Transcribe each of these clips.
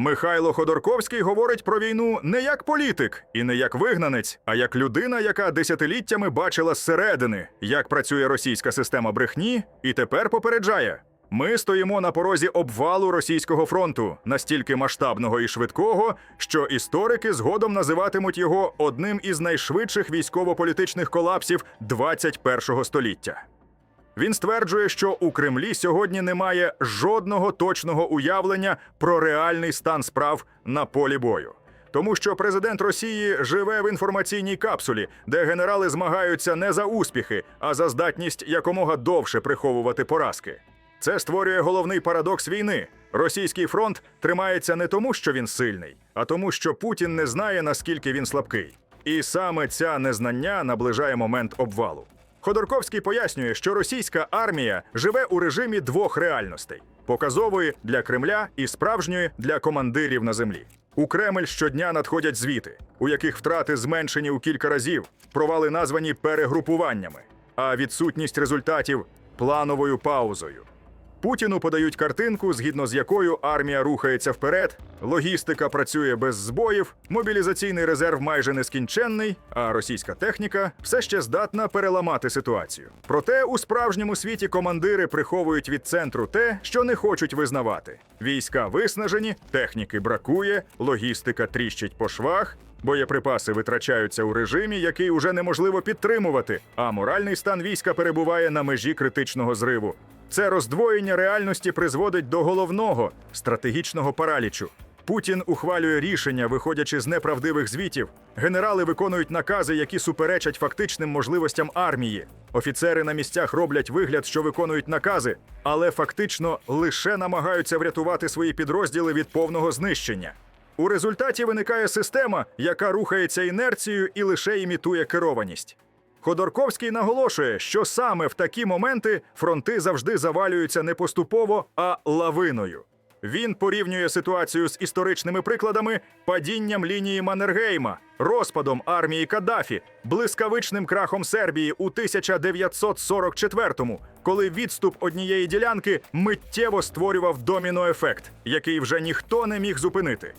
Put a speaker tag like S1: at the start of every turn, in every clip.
S1: Михайло Ходорковський говорить про війну не як політик і не як вигнанець, а як людина, яка десятиліттями бачила зсередини, як працює російська система брехні, і тепер попереджає. Ми стоїмо на порозі обвалу російського фронту, настільки масштабного і швидкого, що історики згодом називатимуть його одним із найшвидших військово-політичних колапсів 21-го століття. Він стверджує, що у Кремлі сьогодні немає жодного точного уявлення про реальний стан справ на полі бою. Тому що президент Росії живе в інформаційній капсулі, де генерали змагаються не за успіхи, а за здатність якомога довше приховувати поразки. Це створює головний парадокс війни. Російський фронт тримається не тому, що він сильний, а тому, що Путін не знає, наскільки він слабкий. І саме ця незнання наближає момент обвалу. Ходорковський пояснює, що російська армія живе у режимі двох реальностей: показової для Кремля і справжньої для командирів на землі. У Кремль щодня надходять звіти, у яких втрати зменшені у кілька разів, провали названі перегрупуваннями, а відсутність результатів плановою паузою. Путіну подають картинку, згідно з якою армія рухається вперед, логістика працює без збоїв, мобілізаційний резерв майже нескінченний, а російська техніка все ще здатна переламати ситуацію. Проте у справжньому світі командири приховують від центру те, що не хочуть визнавати. Війська виснажені, техніки бракує, логістика тріщить по швах. Боєприпаси витрачаються у режимі, який уже неможливо підтримувати, а моральний стан війська перебуває на межі критичного зриву. Це роздвоєння реальності призводить до головного стратегічного паралічу. Путін ухвалює рішення, виходячи з неправдивих звітів. Генерали виконують накази, які суперечать фактичним можливостям армії. Офіцери на місцях роблять вигляд, що виконують накази, але фактично лише намагаються врятувати свої підрозділи від повного знищення. У результаті виникає система, яка рухається інерцією і лише імітує керованість. Ходорковський наголошує, що саме в такі моменти фронти завжди завалюються не поступово, а лавиною. Він порівнює ситуацію з історичними прикладами падінням лінії Маннергейма, розпадом армії Каддафі, блискавичним крахом Сербії у 1944-му, коли відступ однієї ділянки миттєво створював доміно-ефект, який вже ніхто не міг зупинити.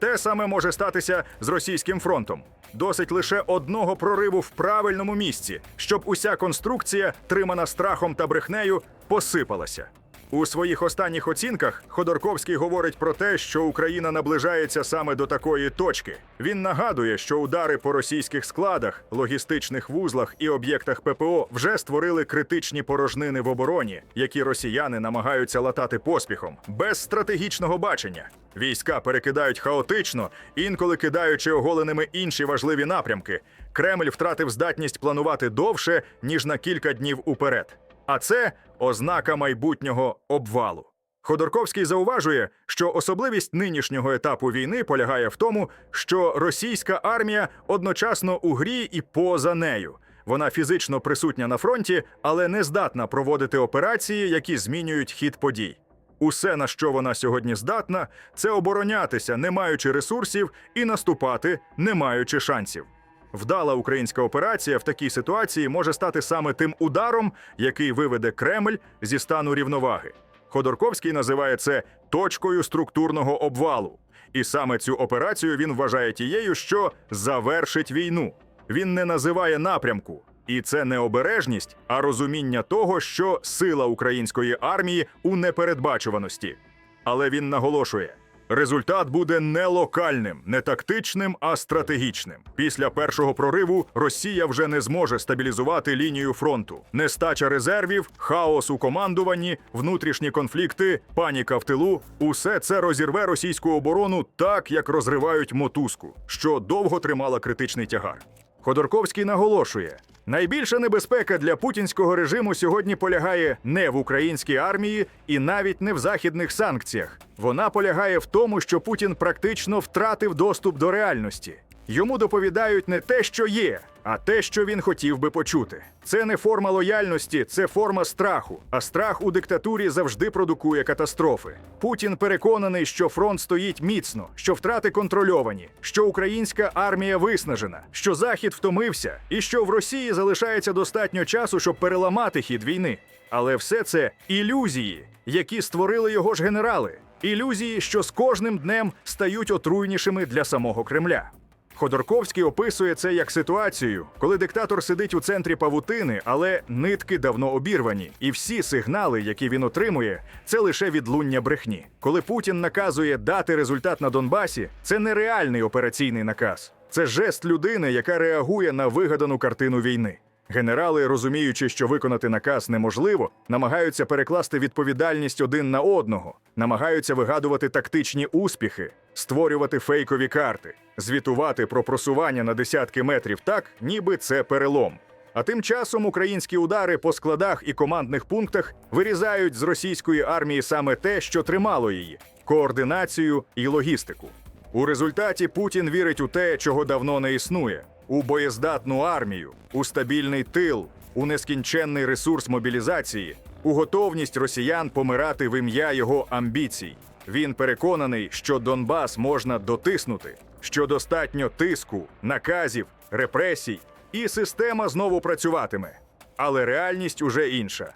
S1: Те саме може статися з російським фронтом. Досить лише одного прориву в правильному місці, щоб уся конструкція, тримана страхом та брехнею, посипалася. У своїх останніх оцінках Ходорковський говорить про те, що Україна наближається саме до такої точки. Він нагадує, що удари по російських складах, логістичних вузлах і об'єктах ППО вже створили критичні порожнини в обороні, які росіяни намагаються латати поспіхом, без стратегічного бачення. Війська перекидають хаотично, інколи кидаючи оголеними інші важливі напрямки. Кремль втратив здатність планувати довше ніж на кілька днів уперед. А це ознака майбутнього обвалу. Ходорковський зауважує, що особливість нинішнього етапу війни полягає в тому, що російська армія одночасно у грі і поза нею. Вона фізично присутня на фронті, але не здатна проводити операції, які змінюють хід подій. Усе, на що вона сьогодні здатна, це оборонятися, не маючи ресурсів, і наступати, не маючи шансів. Вдала українська операція в такій ситуації може стати саме тим ударом, який виведе Кремль зі стану рівноваги. Ходорковський називає це точкою структурного обвалу. І саме цю операцію він вважає тією, що завершить війну. Він не називає напрямку. І це не обережність, а розуміння того, що сила української армії у непередбачуваності. Але він наголошує: результат буде не локальним, не тактичним, а стратегічним. Після першого прориву Росія вже не зможе стабілізувати лінію фронту. Нестача резервів, хаос у командуванні, внутрішні конфлікти, паніка в тилу усе це розірве російську оборону так, як розривають мотузку, що довго тримала критичний тягар. Ходорковський наголошує: найбільша небезпека для путінського режиму сьогодні полягає не в українській армії і навіть не в західних санкціях. Вона полягає в тому, що Путін практично втратив доступ до реальності. Йому доповідають не те, що є, а те, що він хотів би почути. Це не форма лояльності, це форма страху. А страх у диктатурі завжди продукує катастрофи. Путін переконаний, що фронт стоїть міцно, що втрати контрольовані, що українська армія виснажена, що Захід втомився, і що в Росії залишається достатньо часу, щоб переламати хід війни. Але все це ілюзії, які створили його ж генерали. Ілюзії, що з кожним днем стають отруйнішими для самого Кремля. Ходорковський описує це як ситуацію, коли диктатор сидить у центрі павутини, але нитки давно обірвані, і всі сигнали, які він отримує, це лише відлуння брехні. Коли Путін наказує дати результат на Донбасі, це не реальний операційний наказ, це жест людини, яка реагує на вигадану картину війни. Генерали, розуміючи, що виконати наказ неможливо, намагаються перекласти відповідальність один на одного, намагаються вигадувати тактичні успіхи, створювати фейкові карти, звітувати про просування на десятки метрів так, ніби це перелом. А тим часом українські удари по складах і командних пунктах вирізають з російської армії саме те, що тримало її координацію і логістику. У результаті Путін вірить у те, чого давно не існує: у боєздатну армію, у стабільний тил, у нескінченний ресурс мобілізації, у готовність росіян помирати в ім'я його амбіцій. Він переконаний, що Донбас можна дотиснути, що достатньо тиску, наказів, репресій, і система знову працюватиме. Але реальність уже інша.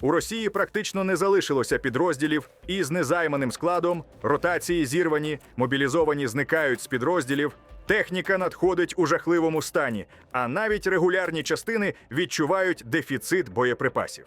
S1: У Росії практично не залишилося підрозділів із незайманим складом, ротації зірвані, мобілізовані зникають з підрозділів, техніка надходить у жахливому стані, а навіть регулярні частини відчувають дефіцит боєприпасів.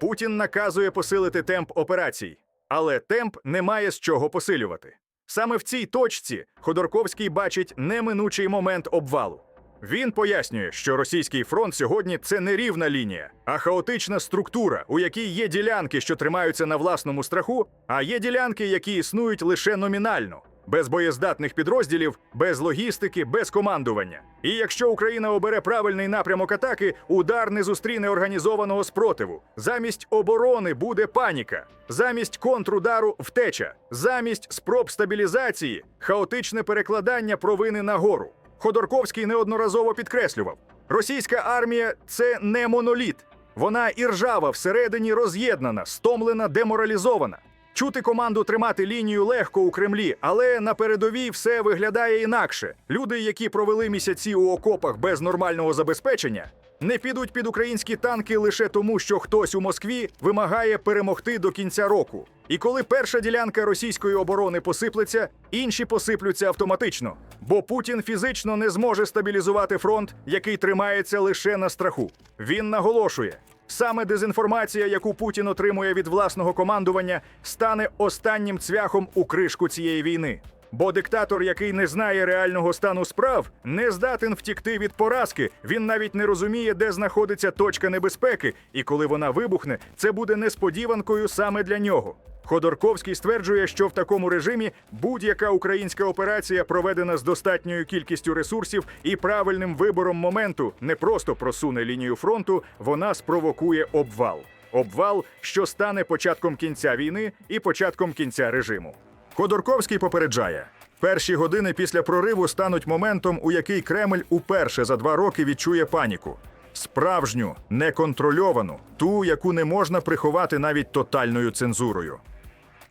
S1: Путін наказує посилити темп операцій, але темп не має з чого посилювати. Саме в цій точці Ходорковський бачить неминучий момент обвалу. Він пояснює, що російський фронт сьогодні це не рівна лінія, а хаотична структура, у якій є ділянки, що тримаються на власному страху, а є ділянки, які існують лише номінально, без боєздатних підрозділів, без логістики, без командування. І якщо Україна обере правильний напрямок атаки, удар не зустріне організованого спротиву. Замість оборони буде паніка, замість контрудару втеча, замість спроб стабілізації хаотичне перекладання провини нагору. Ходорковський неодноразово підкреслював: російська армія це не моноліт. Вона іржава всередині роз'єднана, стомлена, деморалізована. Чути команду тримати лінію легко у Кремлі, але на передовій все виглядає інакше. Люди, які провели місяці у окопах без нормального забезпечення, не підуть під українські танки лише тому, що хтось у Москві вимагає перемогти до кінця року. І коли перша ділянка російської оборони посиплеться, інші посиплються автоматично, бо Путін фізично не зможе стабілізувати фронт, який тримається лише на страху. Він наголошує. Саме дезінформація, яку Путін отримує від власного командування, стане останнім цвяхом у кришку цієї війни. Бо диктатор, який не знає реального стану справ, не здатен втікти від поразки. Він навіть не розуміє, де знаходиться точка небезпеки, і коли вона вибухне, це буде несподіванкою саме для нього. Ходорковський стверджує, що в такому режимі будь-яка українська операція, проведена з достатньою кількістю ресурсів і правильним вибором моменту, не просто просуне лінію фронту, вона спровокує обвал. Обвал, що стане початком кінця війни і початком кінця режиму. Ходорковський попереджає: перші години після прориву стануть моментом, у який Кремль уперше за два роки відчує паніку. Справжню, неконтрольовану, ту, яку не можна приховати навіть тотальною цензурою.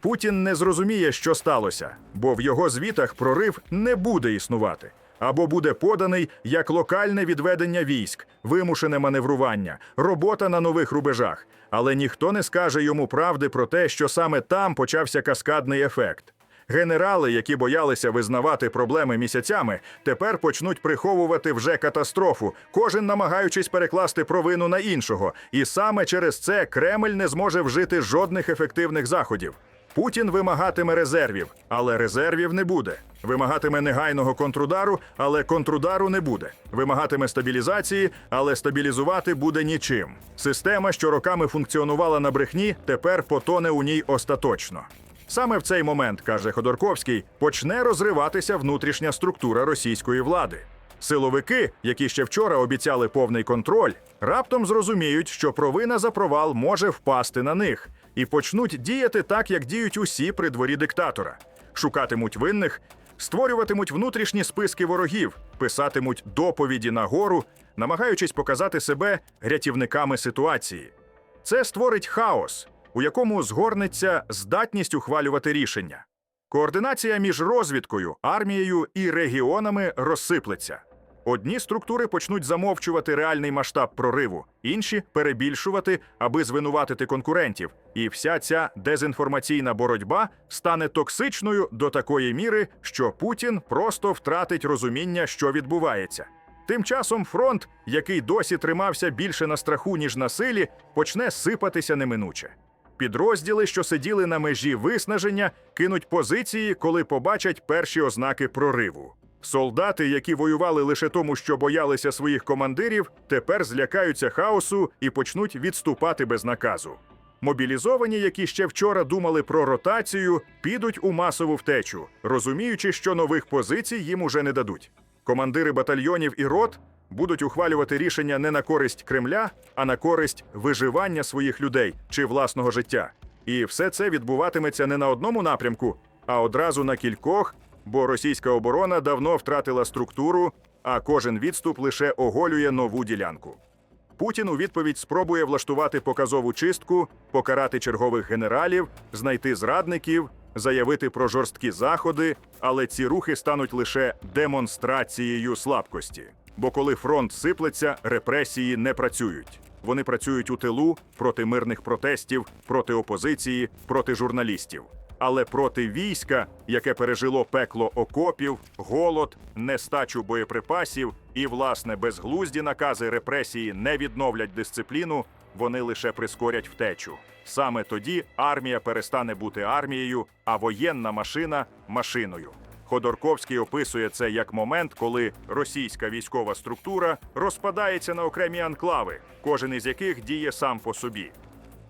S1: Путін не зрозуміє, що сталося, бо в його звітах прорив не буде існувати, або буде поданий як локальне відведення військ, вимушене маневрування, робота на нових рубежах. Але ніхто не скаже йому правди про те, що саме там почався каскадний ефект. Генерали, які боялися визнавати проблеми місяцями, тепер почнуть приховувати вже катастрофу, кожен намагаючись перекласти провину на іншого. І саме через це Кремль не зможе вжити жодних ефективних заходів. Путін вимагатиме резервів, але резервів не буде. Вимагатиме негайного контрудару, але контрудару не буде. Вимагатиме стабілізації, але стабілізувати буде нічим. Система, що роками функціонувала на брехні, тепер потоне у ній остаточно. Саме в цей момент, каже Ходорковський, почне розриватися внутрішня структура російської влади. Силовики, які ще вчора обіцяли повний контроль, раптом зрозуміють, що провина за провал може впасти на них, і почнуть діяти так, як діють усі при дворі диктатора. Шукатимуть винних, створюватимуть внутрішні списки ворогів, писатимуть доповіді на гору, намагаючись показати себе рятівниками ситуації. Це створить хаос, у якому згорнеться здатність ухвалювати рішення. Координація між розвідкою, армією і регіонами розсиплеться. Одні структури почнуть замовчувати реальний масштаб прориву, інші перебільшувати, аби звинуватити конкурентів. І вся ця дезінформаційна боротьба стане токсичною до такої міри, що Путін просто втратить розуміння, що відбувається. Тим часом фронт, який досі тримався більше на страху, ніж на силі, почне сипатися неминуче. Підрозділи, що сиділи на межі виснаження, кинуть позиції, коли побачать перші ознаки прориву. Солдати, які воювали лише тому, що боялися своїх командирів, тепер злякаються хаосу і почнуть відступати без наказу. Мобілізовані, які ще вчора думали про ротацію, підуть у масову втечу, розуміючи, що нових позицій їм уже не дадуть. Командири батальйонів і рот будуть ухвалювати рішення не на користь Кремля, а на користь виживання своїх людей чи власного життя. І все це відбуватиметься не на одному напрямку, а одразу на кількох, бо російська оборона давно втратила структуру, а кожен відступ лише оголює нову ділянку. Путін у відповідь спробує влаштувати показову чистку, покарати чергових генералів, знайти зрадників, заявити про жорсткі заходи, але ці рухи стануть лише демонстрацією слабкості. Бо коли фронт сиплеться, репресії не працюють. Вони працюють у тилу проти мирних протестів, проти опозиції, проти журналістів. Але проти війська, яке пережило пекло окопів, голод, нестачу боєприпасів і, власне, безглузді накази репресії не відновлять дисципліну, вони лише прискорять втечу. Саме тоді армія перестане бути армією, а воєнна машина машиною. Ходорковський описує це як момент, коли російська військова структура розпадається на окремі анклави, кожен із яких діє сам по собі.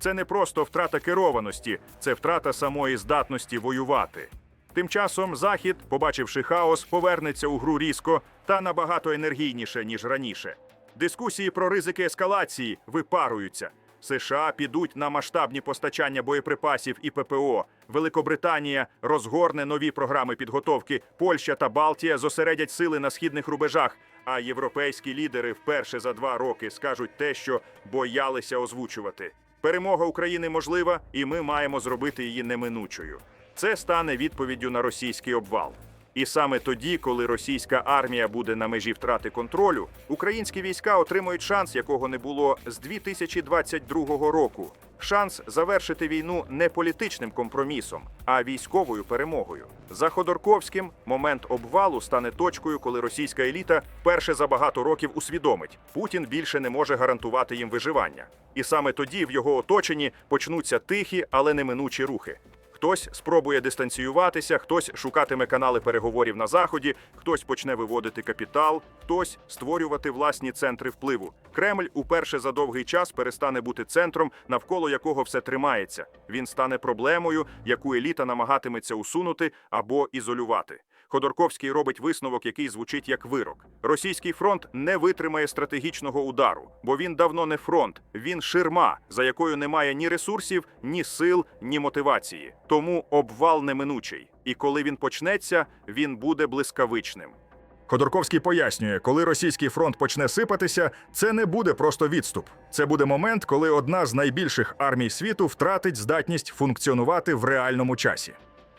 S1: Це не просто втрата керованості, це втрата самої здатності воювати. Тим часом Захід, побачивши хаос, повернеться у гру різко та набагато енергійніше, ніж раніше. Дискусії про ризики ескалації випаруються. США підуть на масштабні постачання боєприпасів і ППО. Великобританія розгорне нові програми підготовки. Польща та Балтія зосередять сили на східних рубежах. А європейські лідери вперше за два роки скажуть те, що боялися озвучувати. Перемога України можлива, і ми маємо зробити її неминучою. Це стане відповіддю на російський обвал. І саме тоді, коли російська армія буде на межі втрати контролю, українські війська отримують шанс, якого не було з 2022 року. Шанс завершити війну не політичним компромісом, а військовою перемогою. За Ходорковським момент обвалу стане точкою, коли російська еліта вперше за багато років усвідомить, Путін більше не може гарантувати їм виживання. І саме тоді в його оточенні почнуться тихі, але неминучі рухи. Хтось спробує дистанціюватися, хтось шукатиме канали переговорів на заході, хтось почне виводити капітал, хтось створювати власні центри впливу. Кремль уперше за довгий час перестане бути центром, навколо якого все тримається. Він стане проблемою, яку еліта намагатиметься усунути або ізолювати. Ходорковський робить висновок, який звучить як вирок. Російський фронт не витримає стратегічного удару, бо він давно не фронт, він ширма, за якою немає ні ресурсів, ні сил, ні мотивації. Тому обвал неминучий. І коли він почнеться, він буде блискавичним. Ходорковський пояснює, коли російський фронт почне сипатися, це не буде просто відступ. Це буде момент, коли одна з найбільших армій світу втратить здатність функціонувати в реальному часі.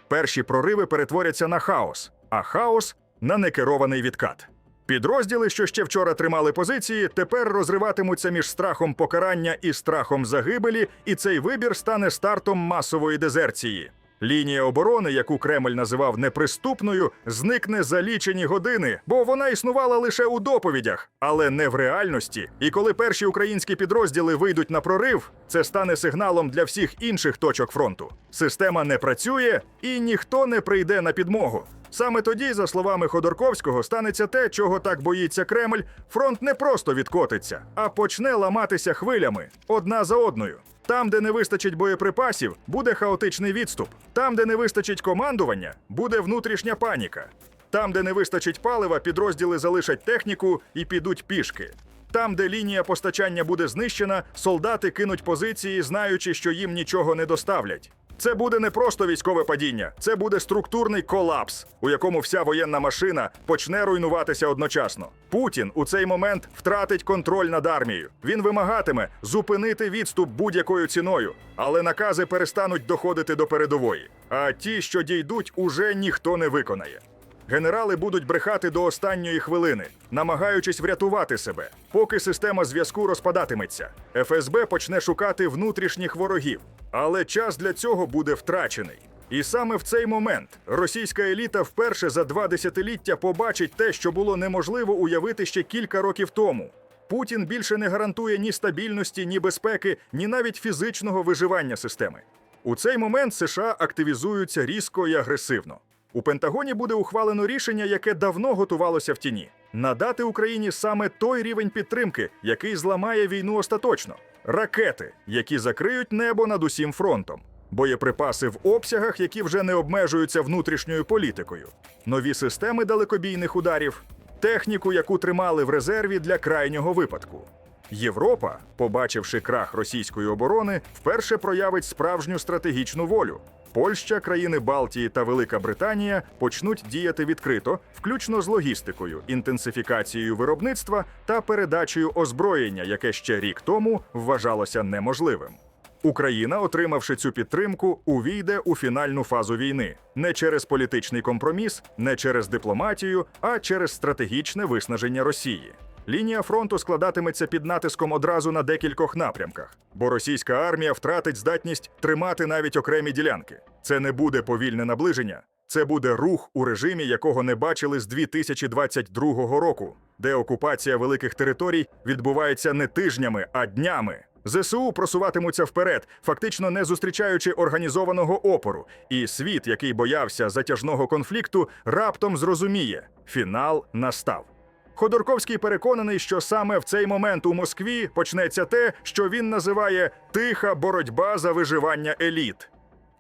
S1: Перші прориви перетворяться на хаос, а хаос на некерований відкат. Підрозділи, що ще вчора тримали позиції, тепер розриватимуться між страхом покарання і страхом загибелі, і цей вибір стане стартом масової дезерції. Лінія оборони, яку Кремль називав неприступною, зникне за лічені години, бо вона існувала лише у доповідях, але не в реальності. І коли перші українські підрозділи вийдуть на прорив, це стане сигналом для всіх інших точок фронту. Система не працює і ніхто не прийде на підмогу. Саме тоді, за словами Ходорковського, станеться те, чого так боїться Кремль. Фронт не просто відкотиться, а почне ламатися хвилями одна за одною. Там, де не вистачить боєприпасів, буде хаотичний відступ. Там, де не вистачить командування, буде внутрішня паніка. Там, де не вистачить палива, підрозділи залишать техніку і підуть пішки. Там, де лінія постачання буде знищена, солдати кинуть позиції, знаючи, що їм нічого не доставлять. Це буде не просто військове падіння, це буде структурний колапс, у якому вся воєнна машина почне руйнуватися одночасно. Путін у цей момент втратить контроль над армією. Він вимагатиме зупинити відступ будь-якою ціною, але накази перестануть доходити до передової. А ті, що дійдуть, уже ніхто не виконає. Генерали будуть брехати до останньої хвилини, намагаючись врятувати себе, поки система зв'язку розпадатиметься. ФСБ почне шукати внутрішніх ворогів, але час для цього буде втрачений. І саме в цей момент російська еліта вперше за два десятиліття побачить те, що було неможливо уявити ще кілька років тому. Путін більше не гарантує ні стабільності, ні безпеки, ні навіть фізичного виживання системи. У цей момент США активізуються різко і агресивно. У Пентагоні буде ухвалено рішення, яке давно готувалося в тіні: надати Україні саме той рівень підтримки, який зламає війну остаточно: ракети, які закриють небо над усім фронтом, боєприпаси в обсягах, які вже не обмежуються внутрішньою політикою, нові системи далекобійних ударів, техніку, яку тримали в резерві для крайнього випадку. Європа, побачивши крах російської оборони, вперше проявить справжню стратегічну волю. Польща, країни Балтії та Велика Британія почнуть діяти відкрито, включно з логістикою, інтенсифікацією виробництва та передачею озброєння, яке ще рік тому вважалося неможливим. Україна, отримавши цю підтримку, увійде у фінальну фазу війни не через політичний компроміс, не через дипломатію, а через стратегічне виснаження Росії. Лінія фронту складатиметься під натиском одразу на декількох напрямках, бо російська армія втратить здатність тримати навіть окремі ділянки. Це не буде повільне наближення, це буде рух у режимі, якого не бачили з 2022 року, де окупація великих територій відбувається не тижнями, а днями. ЗСУ просуватимуться вперед, фактично не зустрічаючи організованого опору, і світ, який боявся затяжного конфлікту, раптом зрозуміє: фінал настав. Ходорковський переконаний, що саме в цей момент у Москві почнеться те, що він називає тиха боротьба за виживання еліт.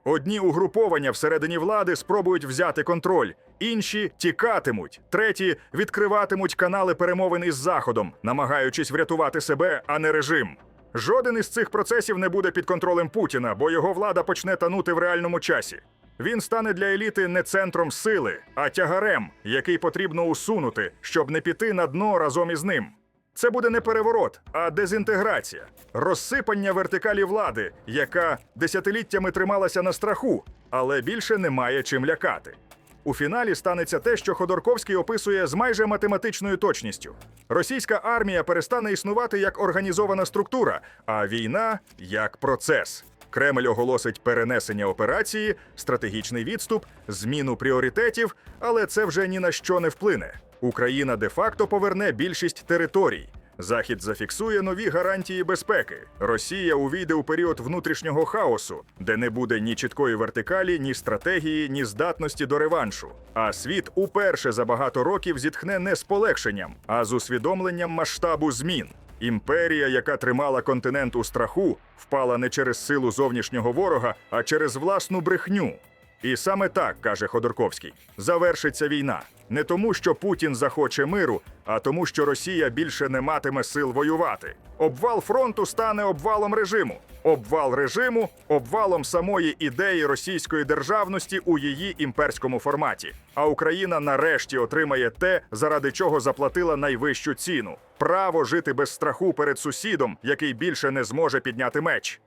S1: Одні угруповання всередині влади спробують взяти контроль, інші тікатимуть, треті відкриватимуть канали перемовин із Заходом, намагаючись врятувати себе, а не режим. Жоден із цих процесів не буде під контролем Путіна, бо його влада почне танути в реальному часі. Він стане для еліти не центром сили, а тягарем, який потрібно усунути, щоб не піти на дно разом із ним. Це буде не переворот, а дезінтеграція, розсипання вертикалі влади, яка десятиліттями трималася на страху, але більше не має чим лякати. У фіналі станеться те, що Ходорковський описує з майже математичною точністю. Російська армія перестане існувати як організована структура, а війна як процес. Кремль оголосить перенесення операції, стратегічний відступ, зміну пріоритетів, але це вже ні на що не вплине. Україна де-факто поверне більшість територій. Захід зафіксує нові гарантії безпеки. Росія увійде у період внутрішнього хаосу, де не буде ні чіткої вертикалі, ні стратегії, ні здатності до реваншу. А світ уперше за багато років зітхне не з полегшенням, а з усвідомленням масштабу змін. Імперія, яка тримала континент у страху, впала не через силу зовнішнього ворога, а через власну брехню. І саме так, каже Ходорковський, завершиться війна. Не тому, що Путін захоче миру, а тому, що Росія більше не матиме сил воювати. Обвал фронту стане обвалом режиму. Обвал режиму обвалом самої ідеї російської державності у її імперському форматі. А Україна нарешті отримає те, заради чого заплатила найвищу ціну право жити без страху перед сусідом, який більше не зможе підняти меч.